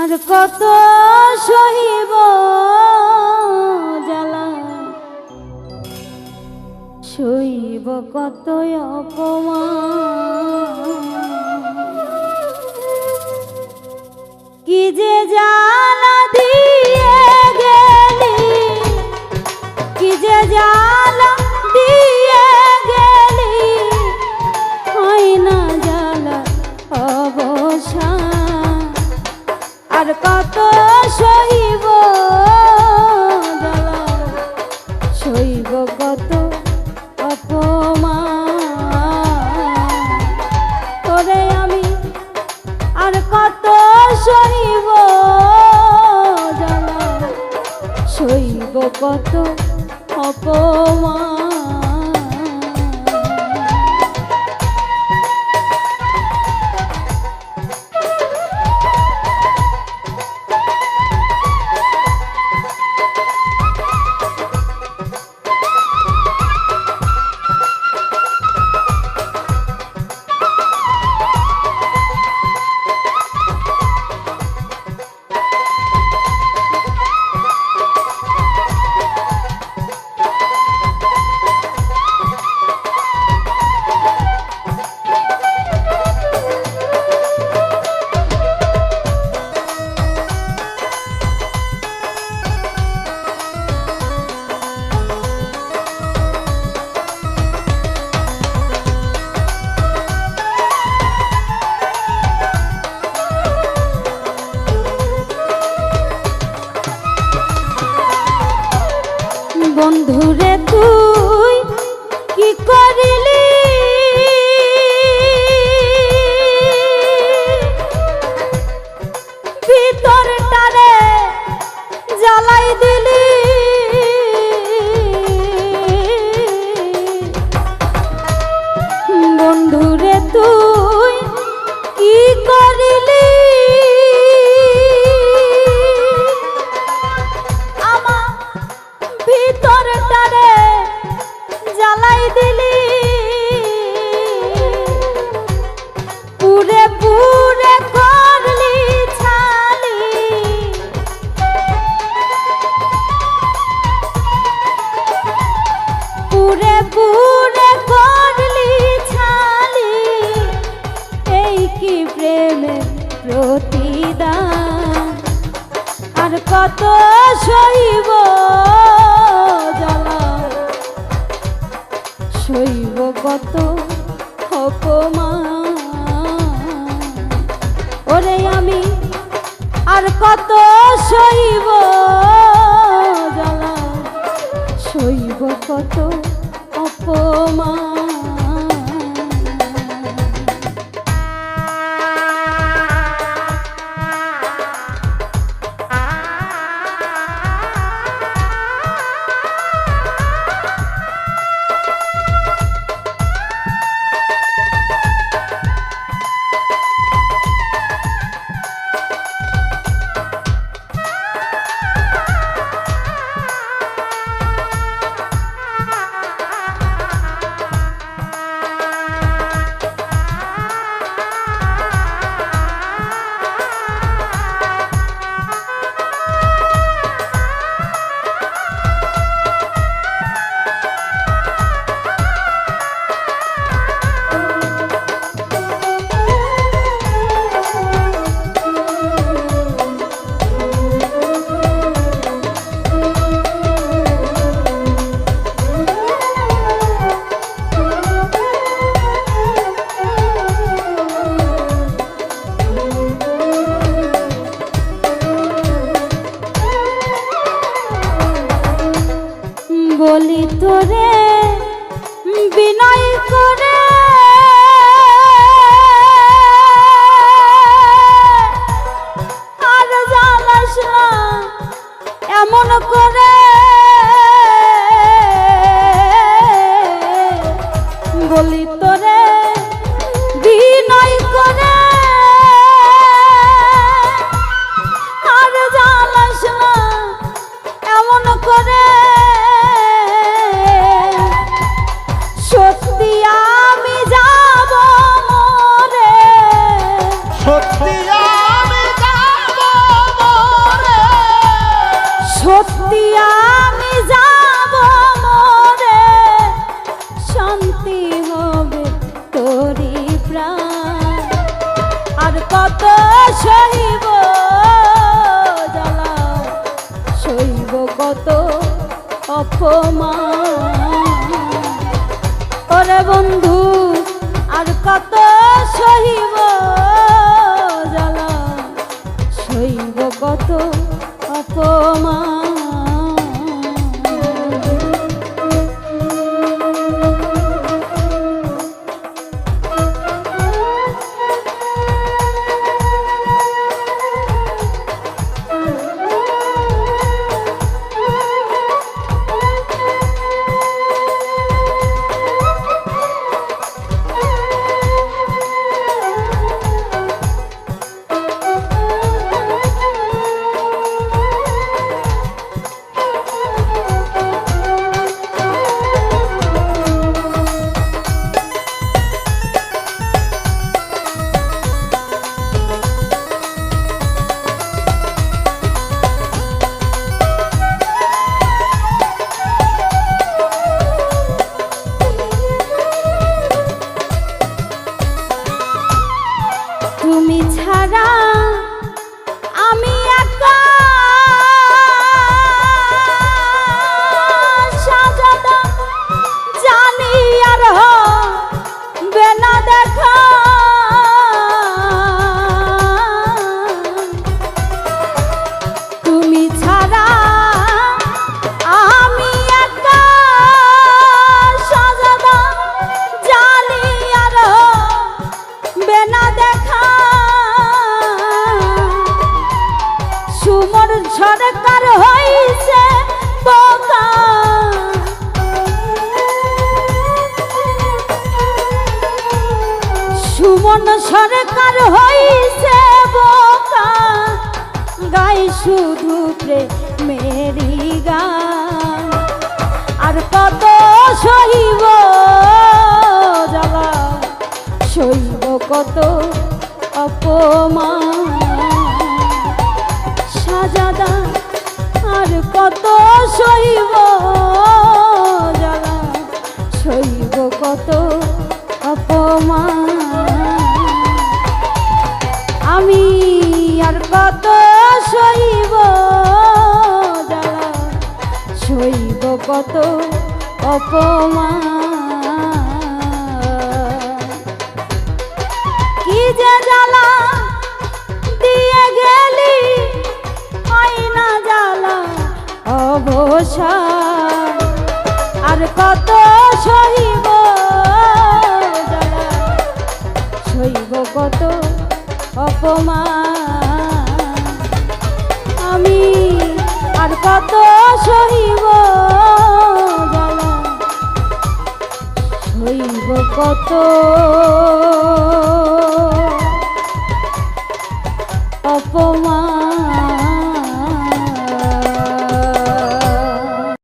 আর কত সহিব জ্বালা। সহিব কত অপমান। কি যে জানা দিয়ে গেলি, কি যে জ্বালা কত অপমান। বন্ধুরে তুই আর কত সইব জ্বালা সইব কত অপমান? বিনয় করে। এমন করে। তোরে বিনয় করে। আর কত সহিব জ্বালাও সহিব কত অপমান। ওরে বন্ধু, আর কত সহিব জ্বালা সহিব কত অপমান। সুমন সরকার হইছে বোকা? গাই শুধু প্রেমেরি গান। আর কত সহিব জ্বালা? সইব কত অপমান? সাজাদা, আর কত সইব জ্বালা? সইব কত কত জ্বালা সইব কত অপমান। কি যে জ্বালা দিয়ে গেলি, হয় না জ্বালা আর কত সহিব সইব কত অপমান। আমি আর কত সহিব সহিব কত? অপমান